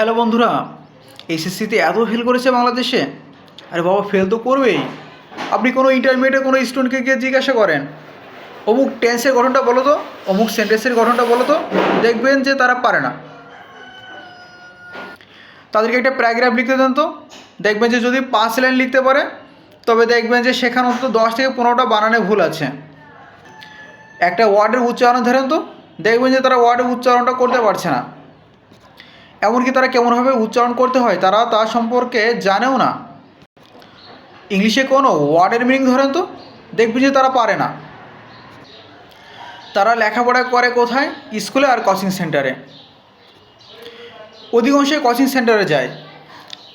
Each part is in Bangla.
হ্যালো বন্ধুরা, এসএসসিতে এত ফেল করেছে বাংলাদেশে? আরে বাবা ফেল তো করবেই। আপনি কোনো ইন্টারমিডিয়েটে কোনো স্টুডেন্টকে গিয়ে জিজ্ঞাসা করেন? অমুক টেন্সের গঠনটা বলো তো, অমুক সেন্টেন্সের গঠনটা বলো তো, দেখবেন যে তারা পারে না। তাদেরকে একটা প্যারাগ্রাফ লিখতে দেন তো, দেখবেন যে যদি পাঁচ লাইন লিখতে পারে, তবে দেখবেন যে সেখানে অন্তত দশ থেকে পনেরোটা বানানে ভুল আছে। একটা ওয়ার্ডের উচ্চারণ ধরেন তো, দেখবেন যে তারা ওয়ার্ডের উচ্চারণটা করতে পারছে না। এমনকি তারা কেমনভাবে উচ্চারণ করতে হয় তারা তা সম্পর্কে জানেও না। ইংলিশে কোনো ওয়ার্ডের মিনিং ধরেন তো? দেখবেন যে তারা পারে না। তারা লেখাপড়া করে কোথায়? স্কুলে আর কোচিং সেন্টারে অধিকাংশই কোচিং সেন্টারে যায়।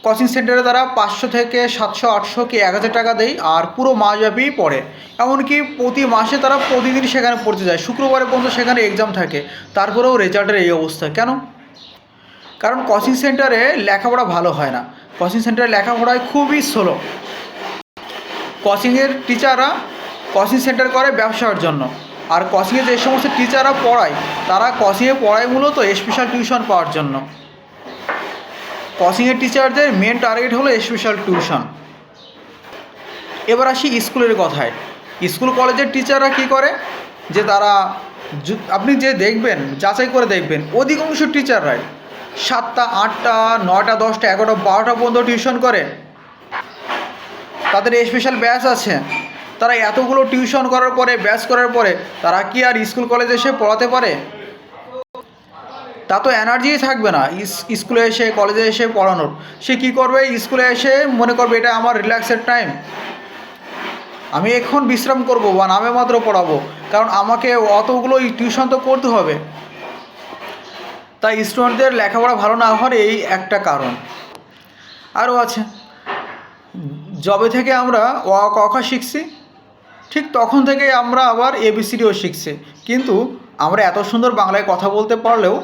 কোচিং সেন্টারে তারা পাঁচশো থেকে সাতশো, আটশো কি এক হাজার টাকা দেয় আর পুরো মাসব্যাপী পড়ে। এমনকি প্রতি মাসে তারা প্রতিদিন সেখানে পড়তে যায়। শুক্রবারে পর্যন্ত সেখানে এক্সাম থাকে। তারপরেও রেজাল্টের এই অবস্থা। কেন? কারণ কোচিং সেন্টারে লেখাপড়া ভালো হয় না। কোচিং সেন্টারে লেখাপড়ায় খুবই স্লো কোচিংয়ের টিচাররা কোচিং সেন্টার করে ব্যবসার জন্য। আর কোচিংয়ে যে সমস্ত টিচাররা পড়ায়, তারা কোচিংয়ে পড়ায় মূলত স্পেশাল টিউশন পাওয়ার জন্য। কোচিংয়ের টিচারদের মেন টার্গেট হলো স্পেশাল টিউশন এবার আসি স্কুলের কথায়। স্কুল কলেজের টিচাররা কি করে? যে তারা আপনি যে দেখবেন, যাচাই করে দেখবেন, অধিকাংশ টিচাররাই সাতটা, আটটা, নয়টা, দশটা, এগারোটা, বারোটা পর্যন্ত টিউশন করে। তাদের স্পেশাল ব্যাচ আছে। তারা এতগুলো টিউশন করার পরে ব্যাচ করার পরে, তারা কি আর স্কুল কলেজে এসে পড়াতে পারে? তা তো এনার্জিই থাকবে না স্কুলে এসে কলেজে এসে পড়ানোর। সে কি করবে? স্কুলে এসে মনে করবে, এটা আমার রিল্যাক্সের টাইম আমি এখন বিশ্রাম করব বা নামে মাত্র পড়াবো। কারণ আমাকে অতগুলো টিউশন তো করতে হবে। তাই স্টুডেন্টদের লেখাপড়া ভালো না হওয়ার এই একটা কারণ। আরও আছে, যবে থেকে আমরা অ, ক, খ শিখছি, ঠিক তখন থেকে আমরা আবার এবিসিডিও শিখছি। কিন্তু আমরা এত সুন্দর বাংলায় কথা বলতে পারলেও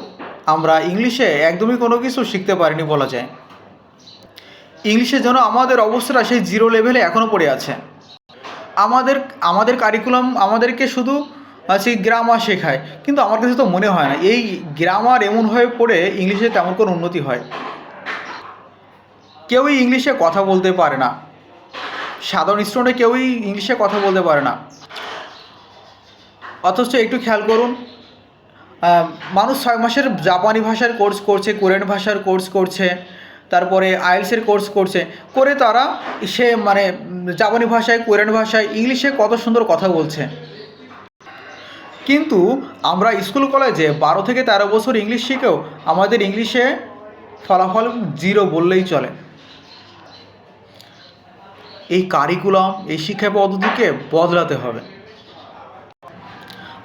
আমরা ইংলিশে একদমই কোনো কিছু শিখতে পারিনি বলা যায়। ইংলিশে যেন আমাদের অবস্থাটা সেই জিরো লেভেলে এখনও পড়ে আছে। আমাদের আমাদের কারিকুলাম আমাদেরকে শুধু সেই গ্রামার শেখায়। কিন্তু আমার কাছে তো মনে হয় না, এই গ্রামার এমন হয়ে পড়ে ইংলিশে তেমন কোনো উন্নতি হয়। কেউই ইংলিশে কথা বলতে পারে না। সাধারণ স্টুডেন্টে কেউই ইংলিশে কথা বলতে পারে না। অথচ একটু খেয়াল করুন মানুষ ছয় মাসের জাপানি ভাষার কোর্স করছে, কোরিয়ান ভাষার কোর্স করছে, তারপরে আইএলসের কোর্স করছে, করে তারা সে মানে জাপানি ভাষায়, কোরিয়ান ভাষায়, ইংলিশে কত সুন্দর কথা বলছে। কিন্তু আমরা স্কুল কলেজে বারো থেকে তেরো বছর ইংলিশ শিখেও আমাদের ইংলিশে ফলাফল জিরো বললেই চলে। এই কারিকুলাম এই শিক্ষা পদ্ধতিকে বদলাতে হবে।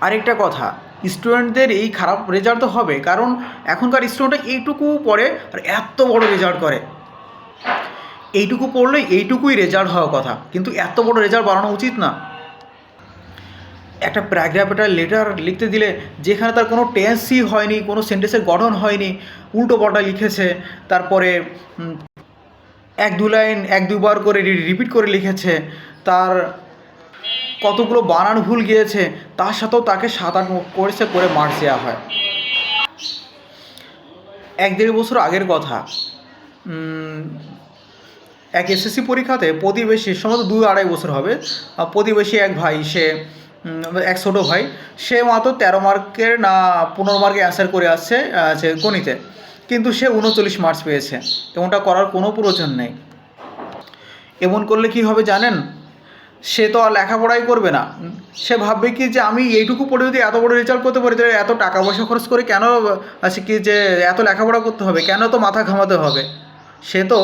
আরেকটা কথা স্টুডেন্টদের এই খারাপ রেজাল্ট তো হবে, কারণ এখনকার স্টুডেন্টরা এইটুকু পড়ে আর এত বড় রেজাল্ট করে। এইটুকু পড়লে এইটুকুই রেজাল্ট হওয়ার কথা, কিন্তু এত বড় রেজাল্ট বানানো উচিত না। একটা প্যারাগ্রাফ একটা লেটার লিখতে দিলে যেখানে তার কোনো টেন্সই হয়নি, কোনো সেন্টেন্সের গঠন হয়নি, উল্টো পাল্টা লিখেছে, তারপরে এক দু লাইন এক দুবার করে রিপিট করে লিখেছে, তার কতগুলো বানান ভুল গিয়েছে, তার সাথেও তাকে সাত আট করেছে করে মার্কস দেওয়া হয়। এক দেড় বছর আগের কথা এক এসএসসি পরীক্ষাতে প্রতিবেশী সম্ভবত দু আড়াই বছর হবে, প্রতিবেশী এক ভাই, সে এক ছোটো ভাই, সে মাত্র তেরো মার্কের না পনেরো মার্কে অ্যান্সার করে আসছে যে গণিতে। কিন্তু সে উনচল্লিশ মার্কস পেয়েছে এমনটা করার কোনো প্রয়োজন নেই। এমন করলে কি হবে জানেন? সে তো আর লেখাপড়াই করবে না। সে ভাববে কি যে আমি এইটুকু পড়ে যদি এত বড় রেজাল্ট করতে পারি, তাহলে এত টাকা পয়সা খরচ করে কেন আছে কি যে এত লেখাপড়া করতে হবে? কেন তো মাথা ঘামাতে হবে? সে তো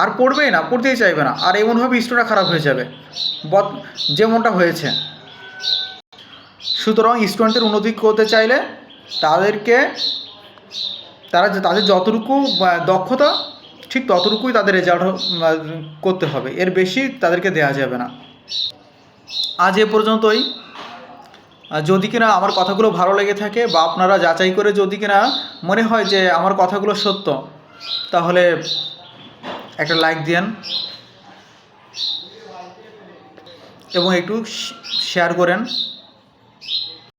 আর পড়বেই না, পড়তেই চাইবে না। আর এমনভাবে স্টোরটা খারাপ হয়ে যাবে। বদ যেমনটা হয়েছে। সুতরাং স্টুডেন্টের উন্নতি করতে চাইলে তাদেরকে, তারা তাদের যতটুকু দক্ষতা, ঠিক ততটুকুই তাদের রেজাল্ট করতে হবে। এর বেশি তাদেরকে দেওয়া যাবে না। আজ এ পর্যন্তই। যদি কিনা আমার কথাগুলো ভালো লেগে থাকে বা আপনারা যাচাই করে যদি কিনা মনে হয় যে আমার কথাগুলো সত্য, তাহলে একটা লাইক দিন এবং একটু শেয়ার করেন।